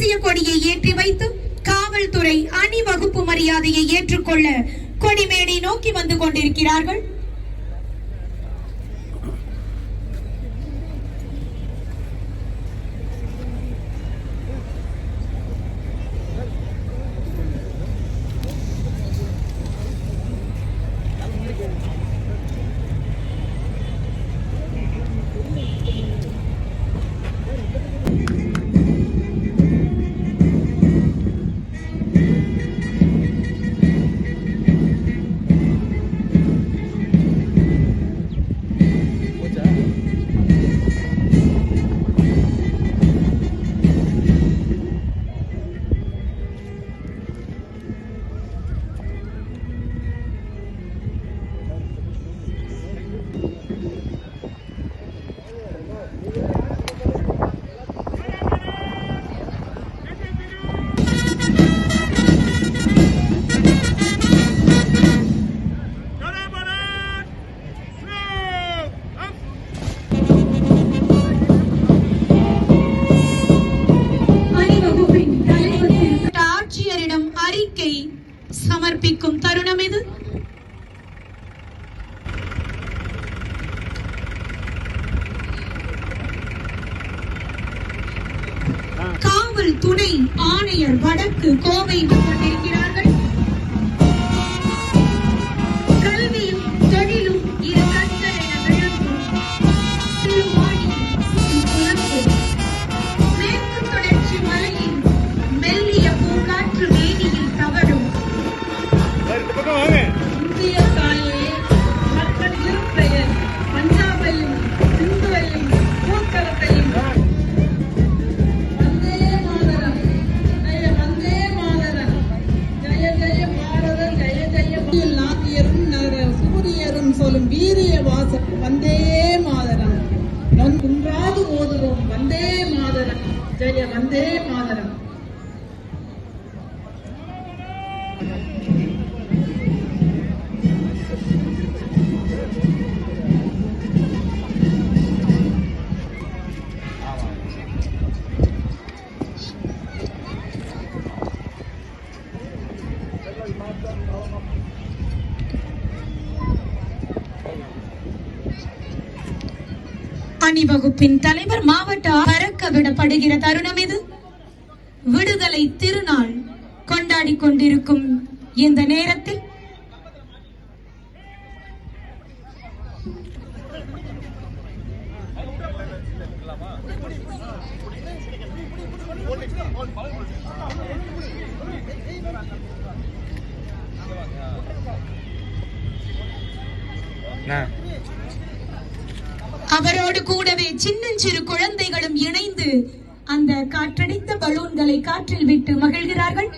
தேசிய கொடியை ஏற்றி வைத்து காவல்துறை அணிவகுப்பு மரியாதையை ஏற்றுக்கொள்ள கொடிமேடை நோக்கி வந்து கொண்டிருக்கிறார்கள். சமர்ப்பிக்கும் தருணம் இது. காவல் துணை ஆணையர் வடக்கு கோவை கொண்டிருக்கிறார் ஜெய வந்தே மாதரம். அணிவகுப்பின் தலைவர் மாவட்ட விடப்படுகிற தருணம் இது. விடுதலை திருநாள் கொண்டாடி கொண்டிருக்கும் இந்த நேரத்தில் அவரோடு கூடவே சின்னஞ்சிறு குழந்தைகளும் இணைந்து அந்த காற்றடித்த பலூன்களை காற்றில் விட்டு மகிழ்கிறார்கள்.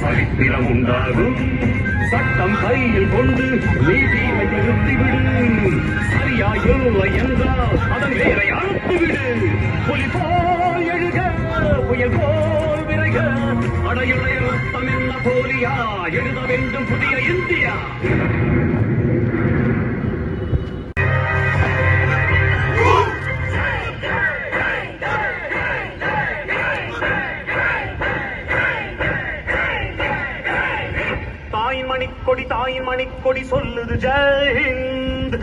சரித்திரம் உண்டாகும். சட்டம் கையில் கொண்டு நீதியை நிறுத்திவிடு. சரியாயில்லை என்றால் அதன் வேரை அறுத்துவிடு புலி போல் எழுக புயல் போல் விரைக. அடையுடைய ரத்தம் என்ன போலியா? எழுத வேண்டும் புதிய இந்தியா. தாயின் மணிக்கொடி தாயின் மணிக்கொடி சொல்லுது ஜெயஹிந்த்.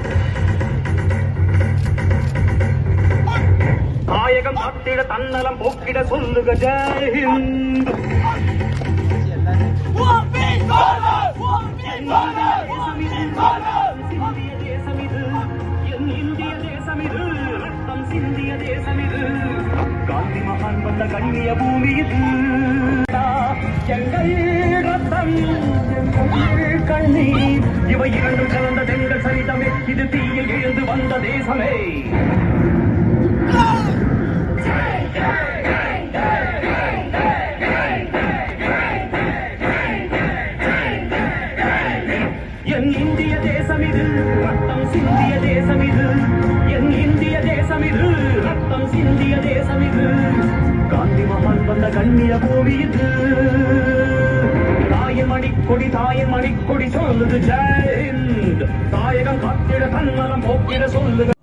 தாயகம் காத்திட தன்னலம் போக்கிட சொல்லுக ஜெயஹிந்த். சிந்திய தேசம் இது காந்தி மகான் வந்த கண்ணிய பூமி இது எங்கள் தமிழ் கண்ணீர். இவை இரண்டும் கலந்த தெங்கள் சரிதமே இது தீயில் எழுந்து வந்த தேசமே. என் இந்திய தேசம் இது ரத்தம் சிந்திய தேசம் இது. என் இந்திய தேசம் இது ரத்தம் சிந்திய தேசம் இது. காந்தி மகான் வந்த கண்ணிய பூமி இது மணிக்கொடி தாயின் மணிக்கொடி சொல்லுது ஜெயந்த் தாயகம் காத்திட தன்மலம் போக்கிட சொல்லுது